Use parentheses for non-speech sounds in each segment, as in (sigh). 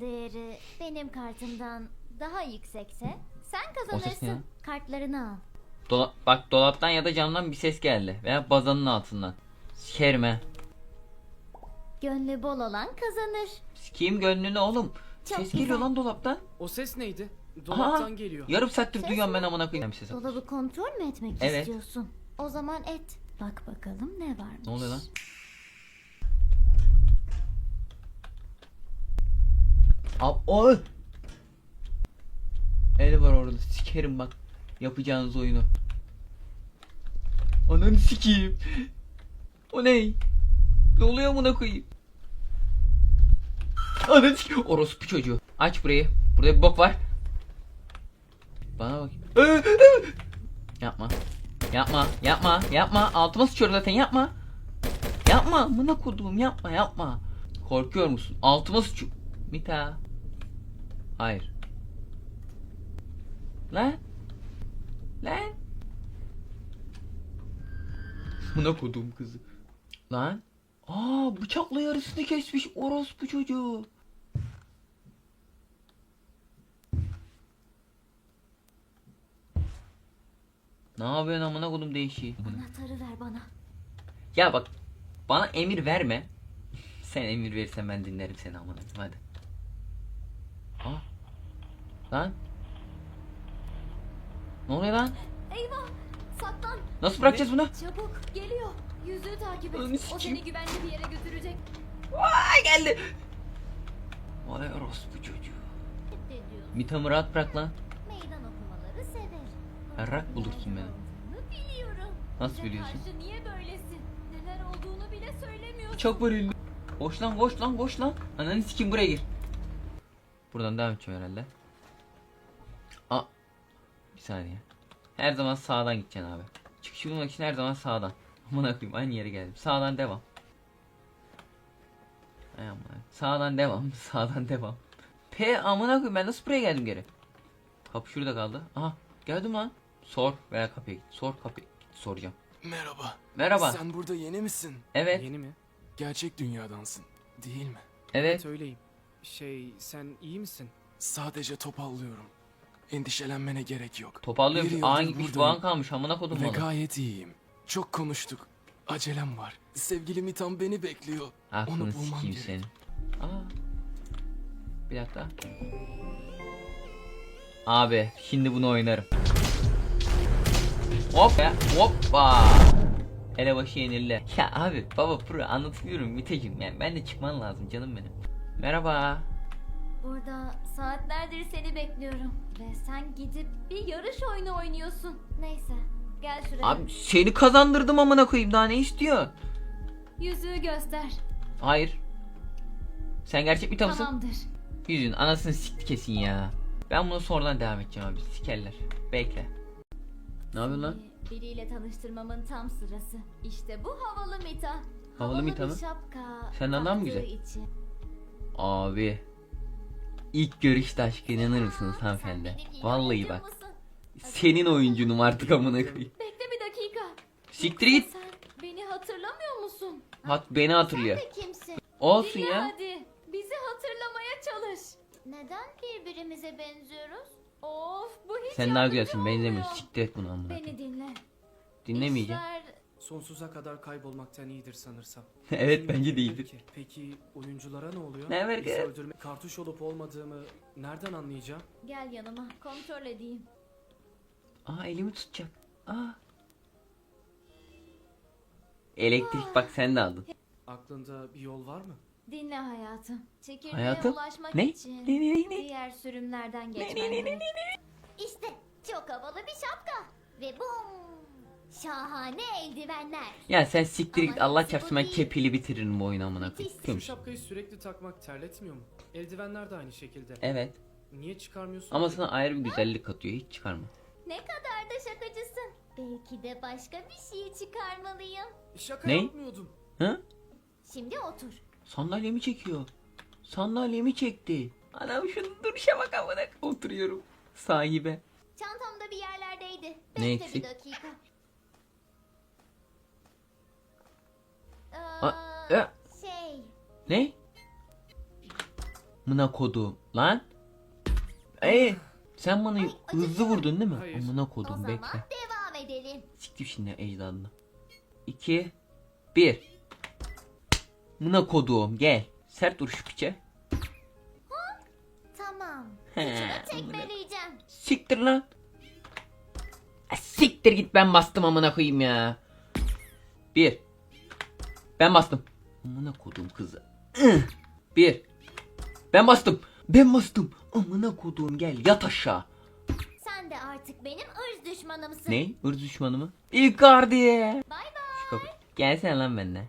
değeri benim kartımdan daha yüksekse sen O ses ne kazanırsın. Kartlarını al. Dola- bak dolaptan ya da camdan bir ses geldi. Veya bazanın altından. Sikerim he. Gönlü bol olan kazanır. Sikeyim gönlünü oğlum. Çok ses geliyor güzel. lan dolaptan. O ses neydi? Aha. Dolaptan geliyor. Yarım saattir Ses duyuyorum ben amına koyayım sesi. Dolabı kontrol mü etmek Evet. istiyorsun? O zaman et. Bak bakalım ne varmış. Ne oluyor lan? Ab o. El var orada. Sikerim bak. Yapacağınız oyunu. Ananı sikeyim. O ne? Ne oluyor amına koyayım? Ananı sikeyim. Orospu çocuğu. Aç burayı. Burada bir bok var. Bana bak. Yapma. Yapma, yapma, yapma. Altıma sıçıyor zaten yapma. Yapma, amına koduğum yapma, yapma. Korkuyor musun? Altıma sıçıyor. Mita. Hayır. Lan. Lan. Amına koduğum kızı. Lan. Aa bıçakla yarısını kesmiş orospu çocuğu. Ne yapıyorsun amına kodum değişiği? Anahtarı ver bana. Ya bak bana emir verme. Sen emir verirsen ben dinlerim seni amına koyayım, hadi. Aa. Lan. Ne oluyor lan? Eyvah! Saklan! Nasıl bırakacağız bunu? Çabuk! Geliyor! Yüzüğü takip et. O sikeyim. seni güvenli bir yere götürecek. Aa geldi. Vay orospu çocuğu. Ediyorsun. Mitamı rahat bırak lan. Meydan okumaları sever. Berrak bulursun beni. Olduğunu Biliyorum. Nasıl Bize biliyorsun? karşı niye böylesin? Neler olduğunu bile söylemiyorsun. Çok elinde. Koş lan koş lan koş lan. Ananı sikim buraya gir. Buradan devam edeceğim herhalde. Bir saniye. Her zaman sağdan gideceksin abi. Çıkışı bulmak için her zaman sağdan. Aman koyayım aynı yere geldim. Sağdan devam. Ay aman. Sağdan devam. (laughs) Sağdan devam. P amına koyayım ben nasıl buraya geldim geri? Kapı şurada kaldı. Aha geldim lan. Sor veya kapıya git. Sor kapıya git. Soracağım. Merhaba. Merhaba. Sen burada yeni misin? Evet. Yeni mi? Gerçek dünyadansın. Değil mi? Evet. öyleyim. Şey sen iyi misin? Sadece topallıyorum. Endişelenmene gerek yok. Toparlıyor Bir yıldır Ağın gitmiş buradayım. boğan kalmış amına kodum Ve malı. gayet iyiyim. Çok konuştuk. Acelem var. Sevgilim İtam beni bekliyor. Onu Aklını bulmam sikeyim gerek. senin. Aa. Bir dakika. Abi şimdi bunu oynarım. Hop ya hoppa. Elebaşı yenildi. Ya abi baba pro anlatmıyorum Miteciğim yani ben de çıkman lazım canım benim. Merhaba. Burada saatlerdir seni bekliyorum. Ve sen gidip bir yarış oyunu oynuyorsun. Neyse gel şuraya. Abi seni kazandırdım amına koyayım daha ne istiyor? Yüzüğü göster. Hayır. Sen gerçek bir mısın? Tamamdır. Yüzün anasını sikti kesin ya. Ben bunu sonradan devam edeceğim abi. Sikerler. Bekle. Ne yapıyorsun lan? Seni Biriyle tanıştırmamın tam sırası. İşte bu havalı Mita. Havalı Mita bir mı? şapka. Senden daha mı güzel? için. Abi. İlk görüşte aşka inanır mısınız hanımefendi? Vallahi bak. Senin oyuncunum artık amına koyayım. Bekle bir dakika. Siktir git. Sen beni hatırlamıyor musun? Hat beni hatırlıyor. Sen de kimsin? Olsun Dinle ya. hadi. Bizi hatırlamaya çalış. Neden birbirimize benziyoruz? Of bu hiç Sen daha yardımcı güzelsin benzemiyorsun. olmuyor. Siktir et bunu amına Beni koyayım. dinle. Dinlemeyeceğim. İşler Sonsuza kadar kaybolmaktan iyidir sanırsam. (laughs) evet bence bilir değildir. ki? Peki oyunculara ne oluyor? Ne var Bizi ki? öldürme kartuş olup olmadığımı nereden anlayacağım? gel yanıma kontrol edeyim. Aa elimi tutacak. Aa. Elektrik bak sen de aldın. Aklında bir yol var mı? Dinle hayatım. Çekirdeğe Hayatım? ulaşmak Ne? için Ne ne ne ne? diğer sürümlerden geçmen gerek. İşte çok havalı bir şapka. Ve bum! Şahane eldivenler. Ya sen siktir git Ama Allah hepsi çarpsın bu ben değil. kepili bitiririm bu oyunu amına koyayım. Müthiş. Tüm. Şu şapkayı sürekli takmak terletmiyor mu? Eldivenler de aynı şekilde. Evet. Niye çıkarmıyorsun? Ama ki? sana ayrı bir güzellik katıyor. Hiç çıkarma. Ne kadar da şakacısın. Belki de başka bir şey çıkarmalıyım. Şaka Ne? yapmıyordum. Hı? Şimdi otur. Sandalyemi çekiyor. Sandalyemi çekti. Anam şunun duruşa bak amına. Oturuyorum. Sahibe. Çantamda bir yerlerdeydi. Ne Bekle eksik? bir dakika. Aa, e- şey, Ne? Amına kodum. Lan. Ey sen bana hızlı vurdun değil mi? Hayır. Amına O kodum zaman bekle. devam edelim. Siktir şimdi ecdadını. 2 1 Amına kodum gel. Sert vuruş piçe. Tamam. He, Kıçını amına. tekmeleyeceğim. Siktir lan. Siktir git ben bastım amına koyayım ya. Bir. Ben bastım. Amına kodum kızı. Bir. Ben bastım. Ben bastım. Amına kodum gel yat aşağı. Sen de artık benim ırz düşmanımsın. Ne? Irz düşmanı mı? Icardi. Bay bay. Gelsene lan benimle.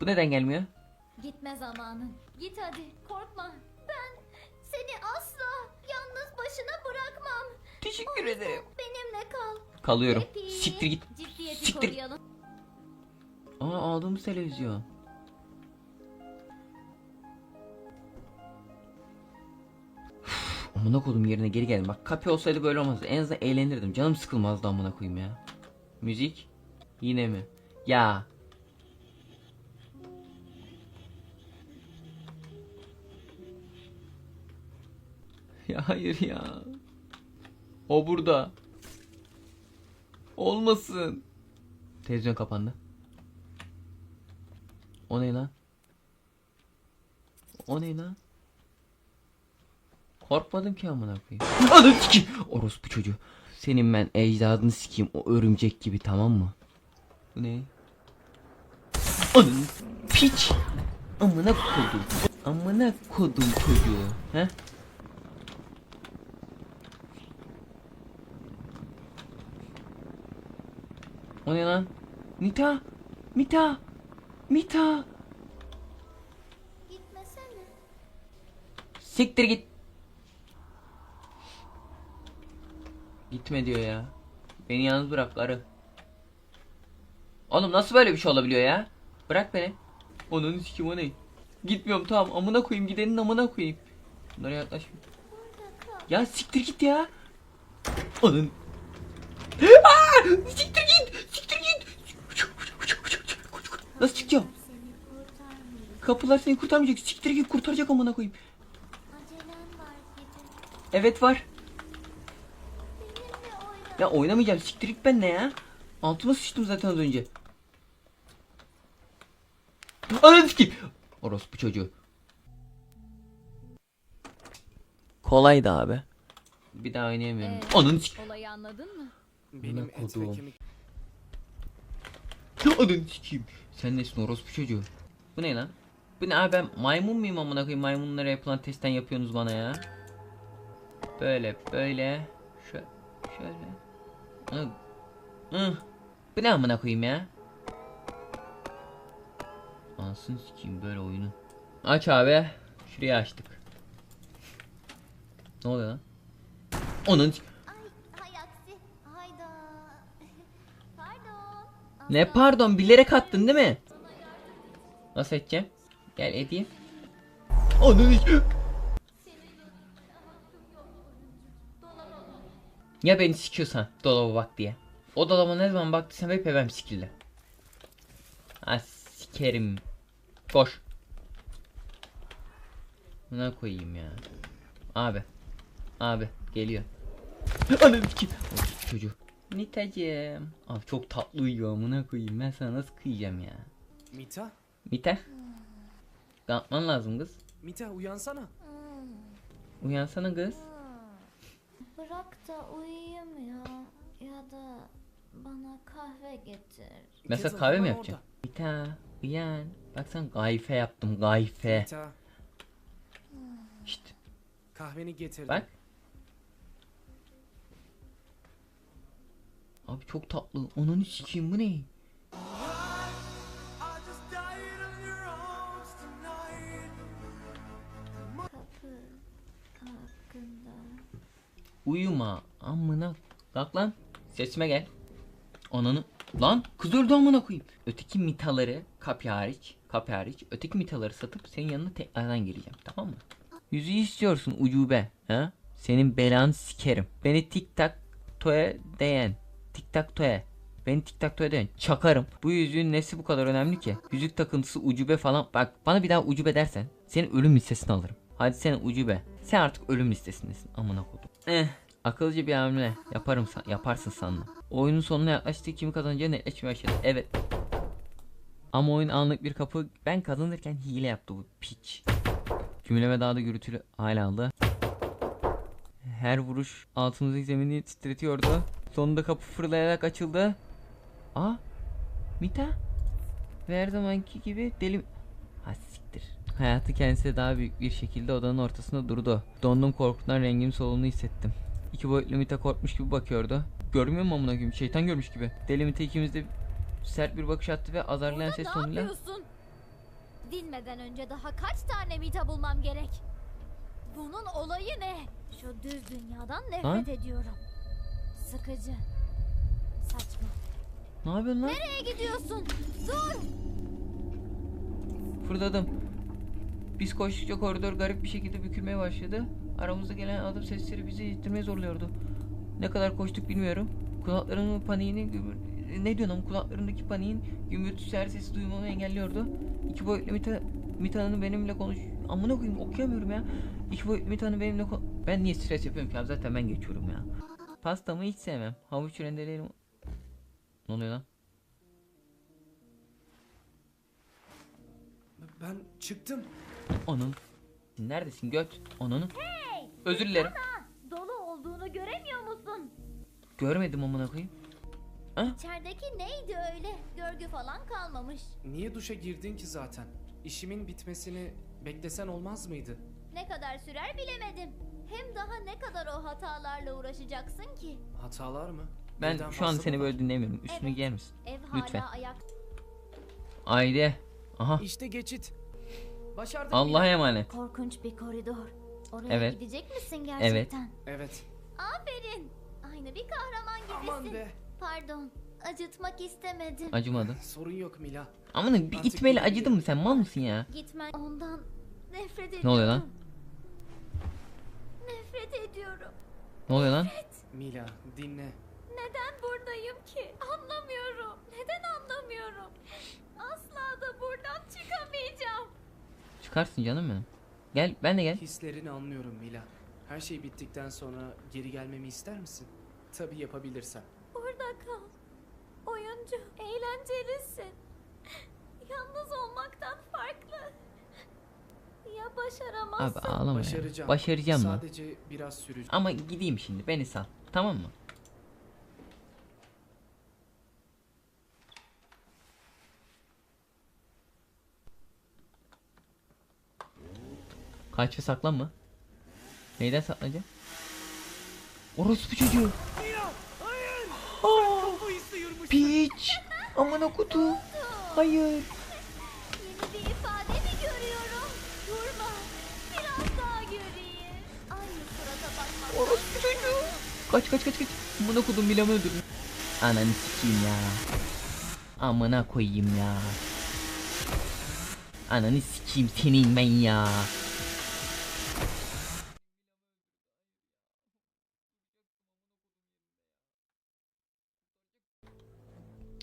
Bu neden gelmiyor? Gitme zamanın. Git hadi. Korkma. Ben seni asla yalnız başına bırakmam. Teşekkür ederim. Benimle kal. Kalıyorum. Siktir git. Ciddiyeti Siktir. koruyalım. Aa aldığımız televizyon. Amına kodum yerine geri geldim. Bak kapı olsaydı böyle olmazdı. En azından eğlenirdim. Canım sıkılmazdı amına koyayım ya. Müzik. Yine mi? Ya. (laughs) Ya hayır ya. O burada. Olmasın. Televizyon kapandı. O ne lan? O ne lan? Korkmadım ki amına koyayım. (laughs) Ananı sikeyim. Orospu çocuğu. Senin ben ecdadını sikeyim o örümcek gibi tamam mı? Bu ne? Ananı piç. Amına kodum. Amına kodum çocuğu. He? O ne lan? Mita! Mita! Mita! Gitmesene. Siktir git. Gitme diyor ya. Beni yalnız bırak karı. Oğlum nasıl böyle bir şey olabiliyor ya? Bırak beni. Onun sikim o ne? Gitmiyorum tamam amına koyayım gidenin amına koyayım. Bunlara yaklaşma. Ya siktir git ya. Onun. (gasps) Aa! Siktir git. Nasıl çıkacağım? Kapılar seni kurtarmayacak. Siktir git kurtaracak amına koyayım. Acelen var gibi. Evet var. Ya oynamayacağım. Siktir git ben ne ya? Altıma sıçtım zaten az önce. Ananı sikeyim. Orospu çocuğu. Kolaydı abi. Bir daha oynayamıyorum. Ee, Ananı sikeyim. Olayı anladın mı? Benim et ve kodum. kemik Ananı sikeyim. Sen nesin orospu çocuğu? Bu ne lan? Bu ne abi ben maymun muyum amına koyayım maymunlara yapılan testten yapıyorsunuz bana ya. Böyle böyle. Şöyle. Şöyle. Hı. Bu ne amına koyayım ya? Ansın sikeyim böyle oyunu. Aç abi. Şurayı açtık. Ne oluyor lan? Onun Ay hay aksi. Hayda. Pardon. Ne pardon bilerek attın değil mi? Nasıl edeceğim? Gel edeyim. Onun Ya beni sikiyorsan dolaba bak diye. O dolaba ne zaman baktıysam hep evim sikildi. Ha sikerim. Koş. Buna koyayım ya. Abi. Abi geliyor. Ananı. Orospu Çocuğu. Mitacığım. Abi çok tatlı uyuyor amına koyayım. Ben sana nasıl kıyacağım ya. Mita? Mita. Kalkman lazım kız. Mita uyansana. Uyansana kız. Bırak da uyuyayım ya. Ya da bana kahve getir. Mesela kahve mi hemen yapacaksın? Mita uyan. Bak sen gayfe yaptım gayfe. Mita Şşt kahveni getirdim. bak. Abi çok tatlı. Ananı sikeyim bu ne? Uyuma amına. Kalk lan. Sesime gel. Ananı. Lan kız öldü amına koyayım. Öteki mitaları kapya hariç. Kapya hariç. Öteki mitaları satıp senin yanına tekrardan geleceğim. Tamam mı? Yüzü istiyorsun ucube. Ha? Senin belanı sikerim. Beni tik tak toya değen. Tik tak toya. Beni tik tak toya değen. Çakarım. Bu yüzüğün nesi bu kadar önemli ki? Yüzük takıntısı ucube falan. Bak bana bir daha ucube dersen senin ölüm listesini alırım. Hadi sen ucube. Sen artık ölüm listesindesin. Amına kodum. Eh. Akıllıca bir hamle. Yaparım san yaparsın sanma. Oyunun sonuna yaklaştık kimi kazanacağı netleşmeye başladı. Evet. Ama oyun anlık bir kapı. Ben kazanırken hile yaptı bu piç. Cümleme daha da gürültülü hale aldı. Her vuruş altımızdaki zemini titretiyordu. Sonunda kapı fırlayarak açıldı. Aa, Mita. Ve her zamanki gibi deli... Ha siktir. Hayatı kendisi daha büyük bir şekilde odanın ortasında durdu. Dondum korkudan rengim soluğunu hissettim. İki boyutlu Mita korkmuş gibi bakıyordu. Görmüyor mu amına koyayım? Şeytan görmüş gibi. Deli Mita ikimiz de sert bir bakış attı ve azarlayan ses ne tonuyla yapıyorsun? Dinmeden önce daha kaç tane mita bulmam gerek? Bunun olayı ne? Şu düz dünyadan nefret ediyorum. Sıkıcı. Saçma. Ne yapıyorsun lan? Nereye gidiyorsun? Dur! Fırladım. Biz koştukça koridor garip bir şekilde bükülmeye başladı. Aramızda gelen adım sesleri bizi ittirmeye zorluyordu. Ne kadar koştuk bilmiyorum. Kulaklarımın paniğini gümür- ne diyorsun ama kulaklarımdaki paniğin gümbürtüsü her sesi duymamı engelliyordu. İki boyutlu Mita Mita'nın benimle konuş... Amına koyayım okuyamıyorum ya. İki boyutlu Mita'nın benimle kon- Ben niye stres yapıyorum ki abi zaten ben geçiyorum ya. Pastamı hiç sevmem. Havuç rendelerim. Ne oluyor lan? Ben çıktım. Onun. Neredesin göt? Onun. Özür dilerim. Dolu olduğunu göremiyor musun? Görmedim amına koyayım. İçerideki neydi öyle? Görgü falan kalmamış. Niye duşa girdin ki zaten? İşimin bitmesini beklesen olmaz mıydı? Ne kadar sürer bilemedim. Hem daha ne kadar o hatalarla uğraşacaksın ki? Hatalar mı? Ben Birden şu an seni mı böyle dinlemiyorum. Üstünü Evet. giyer misin? Ev hala Lütfen. ayak. Ayde. Aha. İşte geçit. Başardık Allah'a emanet. Korkunç bir koridor. Oraya Evet. gidecek misin gerçekten? Evet. Aferin. Aynı bir kahraman gibisin. Aman be. Pardon. Acıtmak istemedim. Acımadı. Sorun yok Mila. Amına bir Artık gidelim. acıdın mı sen? Mal mısın ya? Gitmen ondan nefret ediyorum. Ne oluyor lan? Nefret ediyorum. Ne oluyor lan? Mila dinle. Neden buradayım ki? Anlamıyorum. Neden anlamıyorum? Asla da buradan çıkamayacağım. Çıkarsın canım benim. Gel ben de gel. Hislerini anlıyorum Mila. Her şey bittikten sonra geri gelmemi ister misin? Tabii yapabilirsen. Burada kal. Oyuncu, eğlencelisin. Yalnız olmaktan farklı. Ya başaramazsın? Abi ağlama ya. Başaracağım. Başaracağım lan. Sadece biraz sürücü. Ama gideyim şimdi beni sal. Tamam mı? Kaç ve saklanma. Neyden saklanacak? Orospu çocuğu. Aa, Piç. Amına kutu. Hayır. Yeni bir Kaç kaç kaç kaç. Amına kodum Milam'ı öldürdüm. Ananı sikeyim ya. Amına koyayım ya. Ananı sikeyim senin ben ya.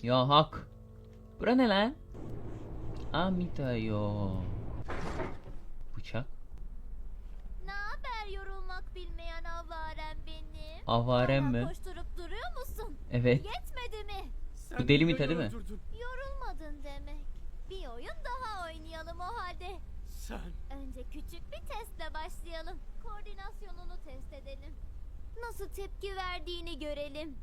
Ya hak. Bura ne lan? Amita yo. Bıçak. Ne haber yorulmak bilmeyen avarem benim? Avarem mi? koşturup duruyor musun? Evet. Yetmedi mi? Bu deli Mita değil mi? Yorulmadın demek. Bir oyun daha oynayalım o halde. Sen. Önce küçük bir testle başlayalım. Koordinasyonunu test edelim. Nasıl tepki verdiğini görelim.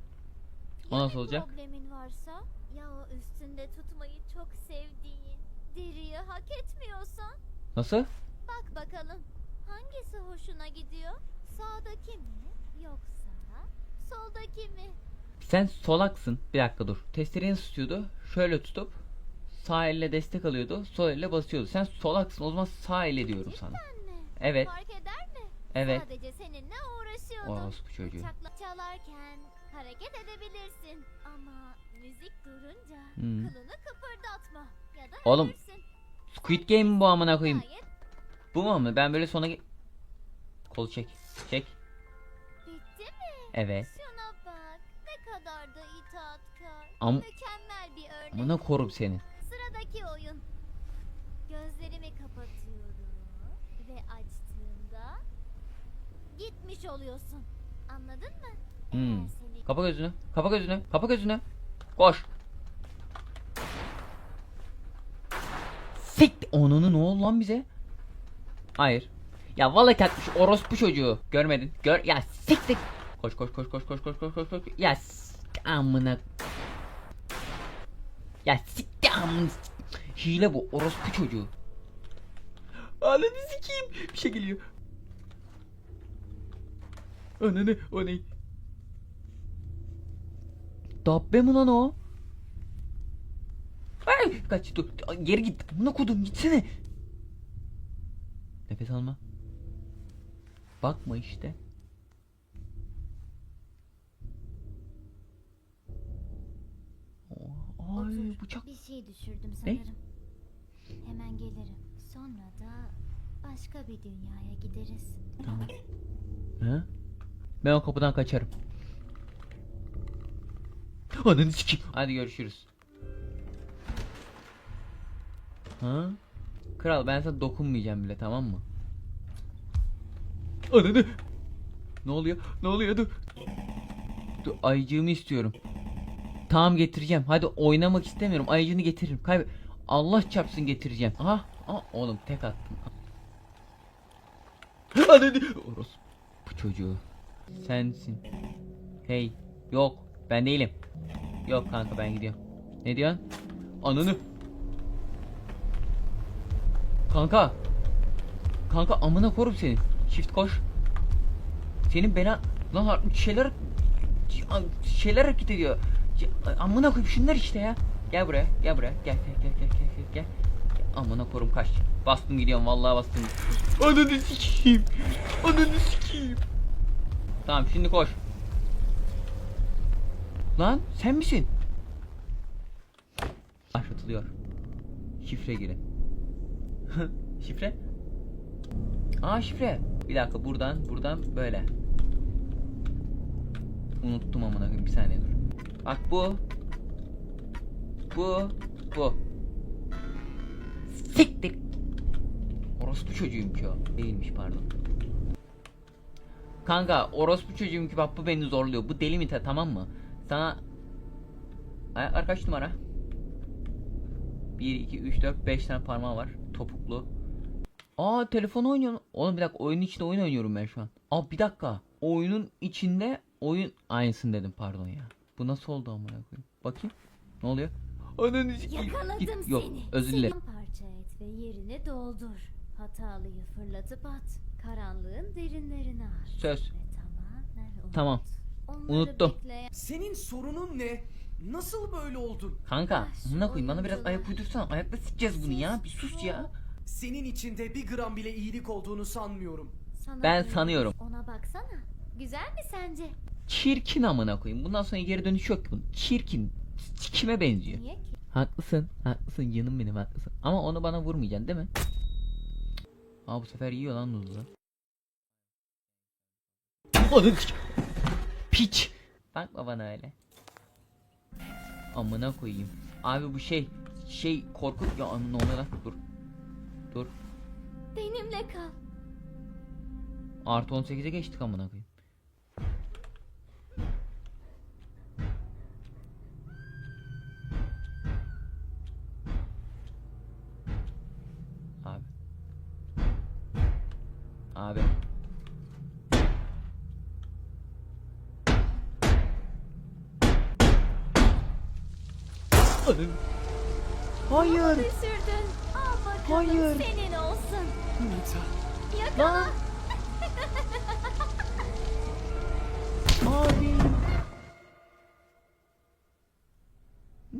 O nasıl bir olacak? problemin varsa ya o üstünde tutmayı çok sevdiğin deriyi hak etmiyorsan Nasıl? bak bakalım hangisi hoşuna gidiyor? Sağdaki mi yoksa soldaki mi? Sen solaksın. Bir dakika dur. Testereyi nasıl tutuyordu? Şöyle tutup sağ elle destek alıyordu. Sol elle basıyordu. Sen solaksın. O zaman sağ elle diyorum sana. Cidden mi? Evet. Fark eder mi? Evet. Sadece seninle uğraşıyordum. Orospu çocuğu. Bıçakla çalarken hareket edebilirsin. Ama müzik durunca Hmm. kılını kıpırdatma. Ya da Oğlum, ölürsün. Squid Game mi bu amına koyayım? Gayet Bu mu ama ben böyle sona Kol çek. Çek. Evet. Şuna bak. Ne kadar da itaatkar. Am- Mükemmel bir örnek. Amına korum seni. Sıradaki oyun. Gözlerimi kapatıyorum ve açtığım gitmiş oluyorsun. Anladın mı? Hmm. Seni Kapa gözünü. Kapa gözünü. Kapa gözünü. Koş. Sik. Onunu ne oldu lan bize? Hayır. Ya vallahi kalkmış orospu çocuğu. Görmedin. Gör. Ya siktir. Koş koş koş koş koş koş koş koş koş. Ya amına. Ya siktir amına. Hile bu orospu çocuğu. Ananı sikeyim. Bir şey geliyor. Ananı o ne? Dabbe mi lan o? Ay, kaç dur. Geri git. Buna kodum gitsene. Nefes alma. Bakma işte. Ay otur. bıçak. Bir şey düşürdüm Ne? sanırım. Hemen gelirim. Sonra da başka bir dünyaya gideriz. Tamam. Ha? Ben o kapıdan kaçarım. Ananı sikeyim. Hadi görüşürüz. Ha? Kral ben sana dokunmayacağım bile tamam mı? Ananı. Ne oluyor? Ne oluyor? Dur. Dur ayıcığımı istiyorum. Tamam getireceğim. Hadi oynamak istemiyorum. Ayıcını getiririm. Kaybe Allah çarpsın getireceğim. Aha. Aa, oğlum tek attım. Ananı. Orospu bu çocuğu. Sensin. Hey. Yok. Ben değilim. Yok kanka ben gidiyorum. Ne diyorsun? Ananı. Kanka. Kanka amına korum seni. Shift koş. Senin bela... Lan şeyler... Şeyler hareket ediyor. Ya, Amına koyayım şunlar işte ya. Gel buraya. Gel buraya. Gel gel gel gel gel gel. gel. Amına korum kaç. Bastım gidiyorum vallahi bastım. Ananı sikeyim. Ananı sikeyim. Tamam şimdi koş. Lan sen misin? Başlatılıyor. Şifre girin. (laughs) şifre? Aa şifre. Bir dakika buradan buradan böyle. Unuttum amına koyayım bir saniye dur. Bak bu. Bu. Bu. Siktir. Orospu çocuğuyum ki o. Değilmiş pardon. Kanka orospu çocuğum ki bak bu beni zorluyor. Bu deli mi ta- tamam mı? Sana Ayaklar kaç numara? 1, 2, 3, 4, 5 tane parmağı var. Topuklu. Aa telefon oynuyor. Oğlum bir dakika oyunun içinde oyun oynuyorum ben şu an. Aa bir dakika. Oyunun içinde oyun aynısını dedim pardon ya. Bu nasıl oldu amına koyayım? Bakayım. Ne oluyor? Ananı. Yakaladım Git- seni. Yok özür dilerim. Parça et ve yerini doldur. Hatalıyı fırlatıp at. Karanlığın derinlerine at. Söz. Ve tamamen unut. Tamam. Onları Unuttum. bekleyen- Senin sorunun ne? Nasıl böyle oldun? Kanka Ah, amına koyayım bana biraz ayak uydursana. Ayakla sikeceğiz bunu ya. Bir sus ya. Senin içinde bir gram bile iyilik olduğunu sanmıyorum. Sana Ben sanıyorum. Ona baksana. Güzel mi sence? Çirkin amına koyayım. Bundan sonra geri dönüş yok ki bunun. Çirkin. Kime benziyor? Niye ki? Haklısın. Haklısın canım benim haklısın. Ama onu bana vurmayacaksın değil mi? Aa bu sefer yiyor lan Nuzlu. Piç. Bakma bana öyle. Amına koyayım. Abi bu şey şey korku ya oluyor lan? Dur. Dur. Benimle kal. Artı 18'e geçtik amına koyayım.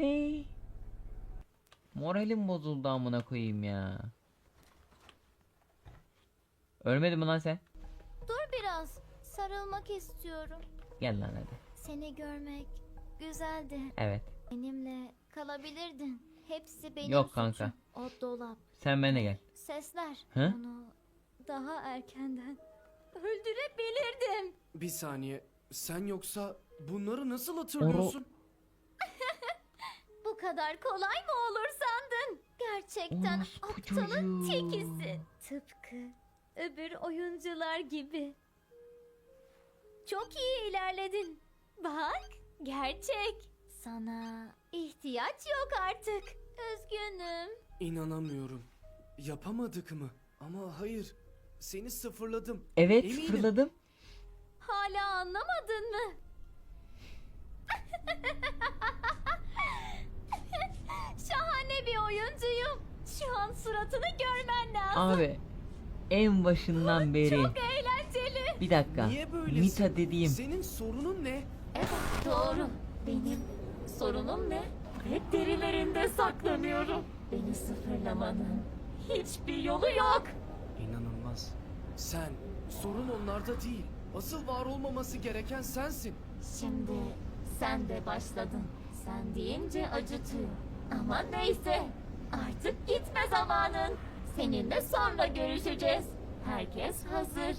Ne? Moralim bozuldu amına koyayım ya. Ölmedin mi lan sen? Dur biraz. Sarılmak istiyorum. Gel lan hadi. Seni görmek güzeldi. Evet. Benimle kalabilirdin. Hepsi benim Yok suçum. kanka. O dolap, Sen benimle gel. sesler. Hı? Onu daha erkenden öldürebilirdim. Bir saniye. Sen yoksa bunları nasıl hatırlıyorsun? Bu kadar kolay mı olur sandın? Gerçekten Orospu aptalın çocuğu. tekisin. Tıpkı öbür oyuncular gibi. Çok iyi ilerledin. Bak, gerçek. Sana ihtiyaç yok artık. Üzgünüm. İnanamıyorum. Yapamadık mı? Ama hayır. Seni sıfırladım. Evet Eminim. fırladım. Hala anlamadın mı? (laughs) (laughs) Şahane bir oyuncuyum. Şu an suratını görmen lazım. Abi en başından (laughs) beri. Çok eğlenceli. Bir dakika. Niye böylesin? Mita dediğim. Senin sorunun ne? Evet doğru. Benim sorunum ne? Hep derilerinde saklanıyorum. Beni sıfırlamanın hiçbir yolu yok. İnanılmaz. Sen, sorun onlarda değil. Asıl var olmaması gereken sensin. Şimdi sen de başladın. Sen deyince acıtıyor. Ama neyse. Artık gitme zamanın. Seninle sonra görüşeceğiz. Herkes hazır.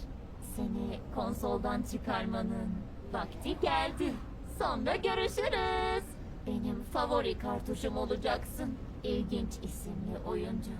Seni konsoldan çıkarmanın vakti geldi. Sonra görüşürüz. Benim favori kartuşum olacaksın. İlginç isimli oyuncu.